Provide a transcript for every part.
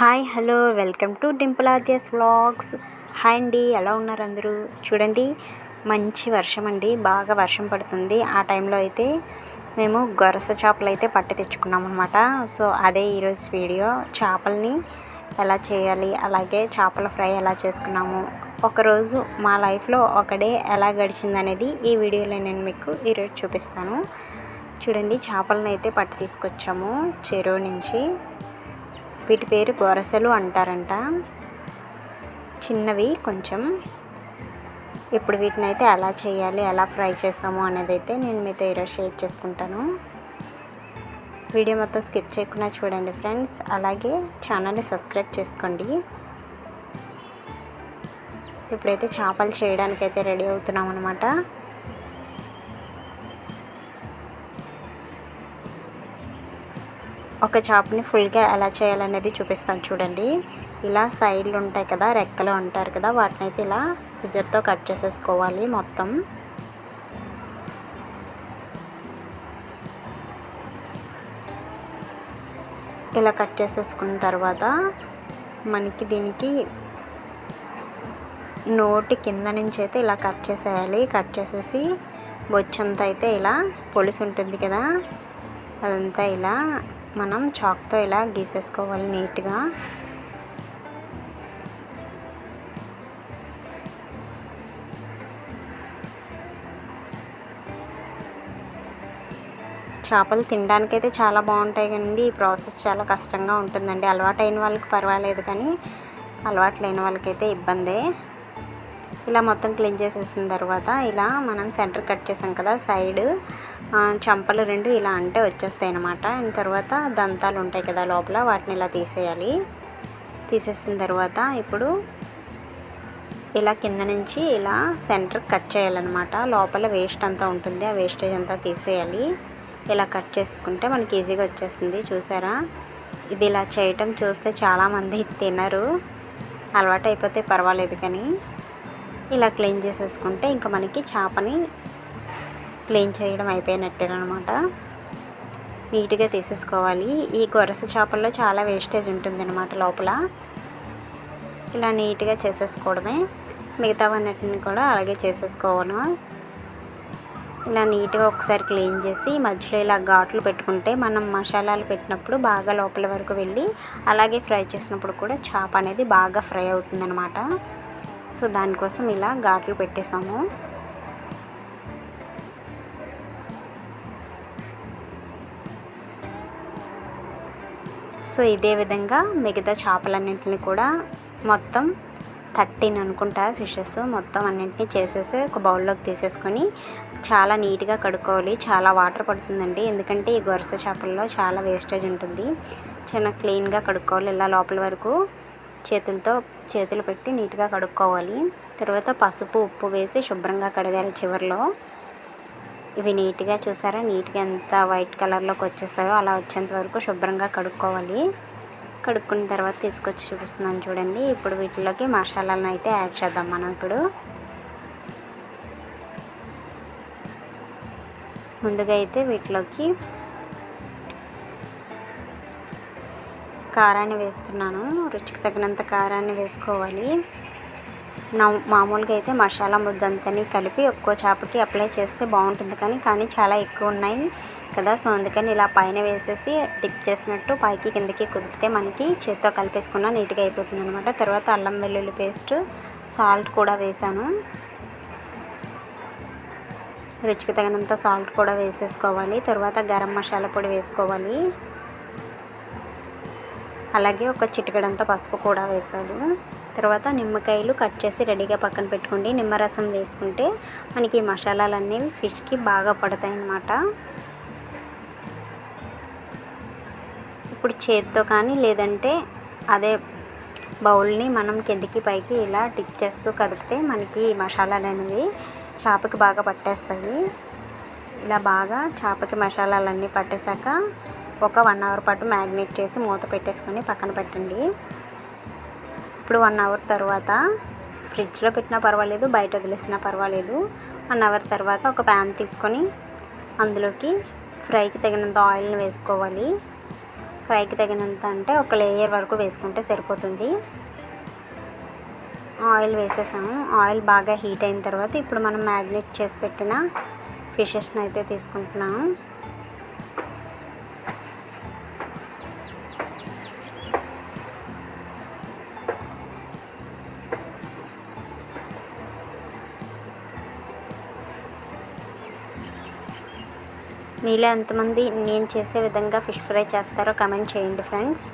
Hi hello welcome to Dimple Aadyas vlogs. Hi అండి ఎలా ఉన్నారు అందరూ? చూడండి మంచి వర్షం అండి బాగా వర్షం పడుతుంది. ఆ టైంలో అయితే మేము గొరస చేపలు అయితే పట్టి తెచ్చుకున్నాం అనమాట సో అదే ఈరోజు వీడియో. చేపల్ని ఎలా చేయాలి అలాగే చేపల ఫ్రై ఎలా చేసుకున్నాము. ఒకరోజు మా లైఫ్లో ఒక డే ఎలా గడిచింది అనేది ఈ వీడియోలో నేను మీకు ఈరోజు చూపిస్తాను. చూడండి చేపలను అయితే పట్టి తీసుకొచ్చాము చెరువు నుంచి. వీటి పేరు గొరసలు అంటారంట. చిన్నవి కొంచెం. ఇప్పుడు వీటిని అయితే ఎలా చేయాలి ఎలా ఫ్రై చేసాము అనేది అయితే నేను మీతో ఈరోజు షేర్ చేసుకుంటాను. వీడియో మొత్తం స్కిప్ చేయకుండా చూడండి ఫ్రెండ్స్. అలాగే ఛానల్ని సబ్స్క్రైబ్ చేసుకోండి. ఇప్పుడైతే చేపలు చేయడానికి అయితే రెడీ అవుతున్నాం అనమాట ఒక చేపని ఫుల్గా ఎలా చేయాలనేది చూపిస్తాను చూడండి. ఇలా సైడ్లు ఉంటాయి కదా రెక్కలు ఉంటారు కదా వాటిని అయితే ఇలా సిజర్తో కట్ చేసేసుకోవాలి మొత్తం. ఇలా కట్ చేసేసుకున్న తర్వాత మనకి దీనికి నోటి కింద నుంచి అయితే ఇలా కట్ చేసేయాలి. కట్ చేసేసి బొచ్చంతా అయితే ఇలా పొలుసు ఉంటుంది కదా అదంతా ఇలా మనం చాక్తో ఇలా గీసేసుకోవాలి నీట్గా. చేపలు తినడానికైతే చాలా బాగుంటాయి కానీ ఈ ప్రాసెస్ చాలా కష్టంగా ఉంటుందండి. అలవాటు అయిన వాళ్ళకి పర్వాలేదు కానీ అలవాటు లేని వాళ్ళకైతే ఇబ్బందే. ఇలా మొత్తం క్లీన్ చేసేసిన తర్వాత ఇలా మనం సెంటర్ కట్ చేసాం కదా సైడ్. చంపలు రెండు ఇలా అంటే వచ్చేస్తాయి అన్నమాట తర్వాత దంతాలు ఉంటాయి కదా లోపల వాటిని ఇలా తీసేయాలి. తీసేసిన తర్వాత ఇప్పుడు ఇలా కింద నుంచి ఇలా సెంటర్ కట్ చేయాలన్నమాట. లోపల వేస్ట్ అంతా ఉంటుంది ఆ వేస్టేజ్ అంతా తీసేయాలి. ఇలా కట్ చేసుకుంటే మనకి ఈజీగా వచ్చేస్తుంది చూసారా? ఇది ఇలా చేయటం చూస్తే చాలామంది తినరు అలవాటు అయిపోతే పర్వాలేదు కానీ. ఇలా క్లీన్ చేసేసుకుంటే ఇంకా మనకి చేపని క్లీన్ చేయడం అయిపోయినట్టేనమాట. నీట్గా తీసేసుకోవాలి. ఈ గొరస చేపల్లో చాలా వేస్టేజ్ ఉంటుంది అనమాట లోపల. ఇలా నీట్గా చేసేసుకోవడమే. మిగతావన్నిటిని కూడా అలాగే చేసేసుకోవను ఇలా నీట్గా ఒకసారి క్లీన్ చేసి మధ్యలో ఇలా ఘాట్లు పెట్టుకుంటే మనం మసాలాలు పెట్టినప్పుడు బాగా లోపల వరకు వెళ్ళి అలాగే ఫ్రై చేసినప్పుడు కూడా చేప అనేది బాగా ఫ్రై అవుతుందన్నమాట. సో దానికోసం ఇలా ఘాట్లు పెట్టేసాము సో ఇదే విధంగా మిగతా చేపలన్నింటిని కూడా మొత్తం థర్టీన్ అనుకుంటా ఫిషెస్ మొత్తం అన్నింటినీ చేసేసి ఒక బౌల్లోకి తీసేసుకొని చాలా నీట్గా కడుక్కోవాలి. చాలా వాటర్ పడుతుందండి. ఎందుకంటే ఈ గొరస చేపల్లో చాలా వేస్టేజ్ ఉంటుంది. చిన్న క్లీన్గా కడుక్కోవాలి. ఇలా లోపల వరకు చేతులతో చేతులు పెట్టి నీట్గా కడుక్కోవాలి. తర్వాత పసుపు ఉప్పు వేసి శుభ్రంగా కడగాలి చివరిలో. ఇవి నీట్గా చూసారా? నీట్గా ఎంత వైట్ కలర్లోకి వచ్చేసాయో అలా వచ్చేంత వరకు శుభ్రంగా కడుక్కోవాలి. కడుక్కున్న తర్వాత తీసుకొచ్చి చూపిస్తున్నాను చూడండి. ఇప్పుడు వీటిలోకి మసాలాలను అయితే యాడ్ చేద్దాం మనం ఇప్పుడు. ముందుగా అయితే వీటిలోకి కారాన్ని వేస్తున్నాను. రుచికి తగినంత కారాన్ని వేసుకోవాలి. నా మామూలుగా అయితే మసాలా ముద్దంతని కలిపి ఒక్కో చేపకి అప్లై చేస్తే బాగుంటుంది కానీ కానీ చాలా ఎక్కువ ఉన్నాయి కదా. సో అందుకని ఇలా పైన వేసేసి డిప్ చేసినట్టు పైకి కిందకి కుదిరితే మనకి చేత్తో కలిపేసుకున్న నీట్గా అయిపోతుంది అనమాట తర్వాత అల్లం వెల్లుల్లి పేస్ట్ సాల్ట్ కూడా వేసాను. రుచికి తగినంత సాల్ట్ కూడా వేసేసుకోవాలి. తర్వాత గరం మసాలా పొడి వేసుకోవాలి. అలాగే ఒక చిటికడంత పసుపు కూడా వేసాను తర్వాత నిమ్మకాయలు కట్ చేసి రెడీగా పక్కన పెట్టుకోండి. నిమ్మరసం వేసుకుంటే మనకి మసాలాలన్నీ ఫిష్కి బాగా పడతాయి అన్నమాట ఇప్పుడు చేతితో కానీ లేదంటే అదే బౌల్ని మనం కిందికి పైకి ఇలా టిక్ చేస్తూ కదిపితే మనకి మసాలాలు అనేవి చేపకి బాగా పట్టేస్తాయి. ఇలా బాగా చేపకి మసాలాలన్నీ పట్టేశాక ఒక వన్ అవర్ పాటు మ్యాగ్నేట్ చేసి మూత పెట్టేసుకొని పక్కన పెట్టండి. ఇప్పుడు వన్ అవర్ తర్వాత ఫ్రిడ్జ్లో పెట్టినా పర్వాలేదు బయట వదిలేసినా పర్వాలేదు. వన్ అవర్ తర్వాత ఒక ప్యాన్ తీసుకొని అందులోకి ఫ్రైకి తగినంత ఆయిల్ని వేసుకోవాలి. ఫ్రైకి తగినంత అంటే ఒక లేయర్ వరకు వేసుకుంటే సరిపోతుంది. ఆయిల్ వేసేసాము. ఆయిల్ బాగా హీట్ అయిన తర్వాత ఇప్పుడు మనం మ్యాగ్నేట్ చేసి పెట్టిన ఫిషెస్ని అయితే తీసుకుంటున్నాము. మీలో ఎంతమంది నేను చేసే విధంగా ఫిష్ ఫ్రై చేస్తారో కమెంట్ చేయండి ఫ్రెండ్స్.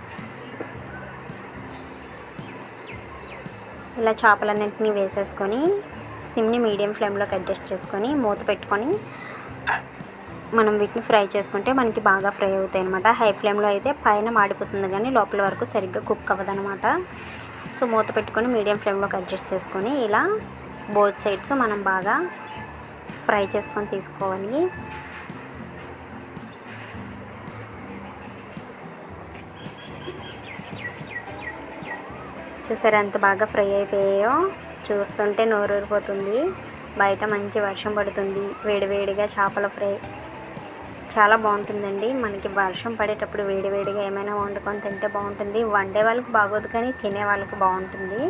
ఇలా చేపలన్నింటినీ వేసేసుకొని సిమ్ని మీడియం ఫ్లేమ్లోకి అడ్జస్ట్ చేసుకొని మూత పెట్టుకొని మనం వీటిని ఫ్రై చేసుకుంటే మనకి బాగా ఫ్రై అవుతాయి అనమాట హై ఫ్లేమ్లో అయితే పైన మాడిపోతుంది కానీ లోపల వరకు సరిగ్గా కుక్ అవ్వదనమాట సో మూత పెట్టుకొని మీడియం ఫ్లేమ్లోకి అడ్జస్ట్ చేసుకొని ఇలా బోత్ సైడ్స్ మనం బాగా ఫ్రై చేసుకొని తీసుకోవాలి. చూసారా ఎంత బాగా ఫ్రై అయిపోయాయో? చూస్తుంటే నోరూరిపోతుంది. బయట మంచి వర్షం పడుతుంది. వేడివేడిగా చేపల ఫ్రై. చాలా బాగుంటుందండి. మనకి వర్షం పడేటప్పుడు వేడివేడిగా ఏమైనా వండుకొని తింటే బాగుంటుంది. వండే వాళ్ళకి బాగోదు కానీ తినే వాళ్ళకి బాగుంటుంది.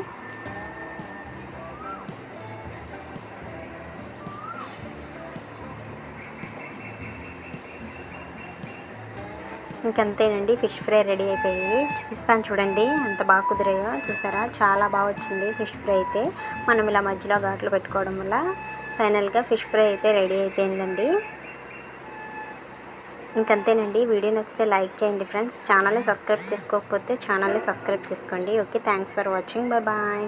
ఇంకంతేనండి ఫిష్ ఫ్రై రెడీ అయిపోయి. చూపిస్తాను చూడండి ఎంత బాగా కుదిరాయో. చూసారా? చాలా బాగా వచ్చింది ఫిష్ ఫ్రై అయితే. మనం ఇలా మధ్యలో ఘాట్లు పెట్టుకోవడం వల్ల ఫైనల్గా ఫిష్ ఫ్రై అయితే రెడీ అయిపోయిందండి. ఇంకంతేనండి వీడియో నచ్చితే లైక్ చేయండి ఫ్రెండ్స్. ఛానల్ని సబ్స్క్రైబ్ చేసుకోకపోతే ఛానల్ని సబ్స్క్రైబ్ చేసుకోండి. Okay thanks for watching. Bye bye.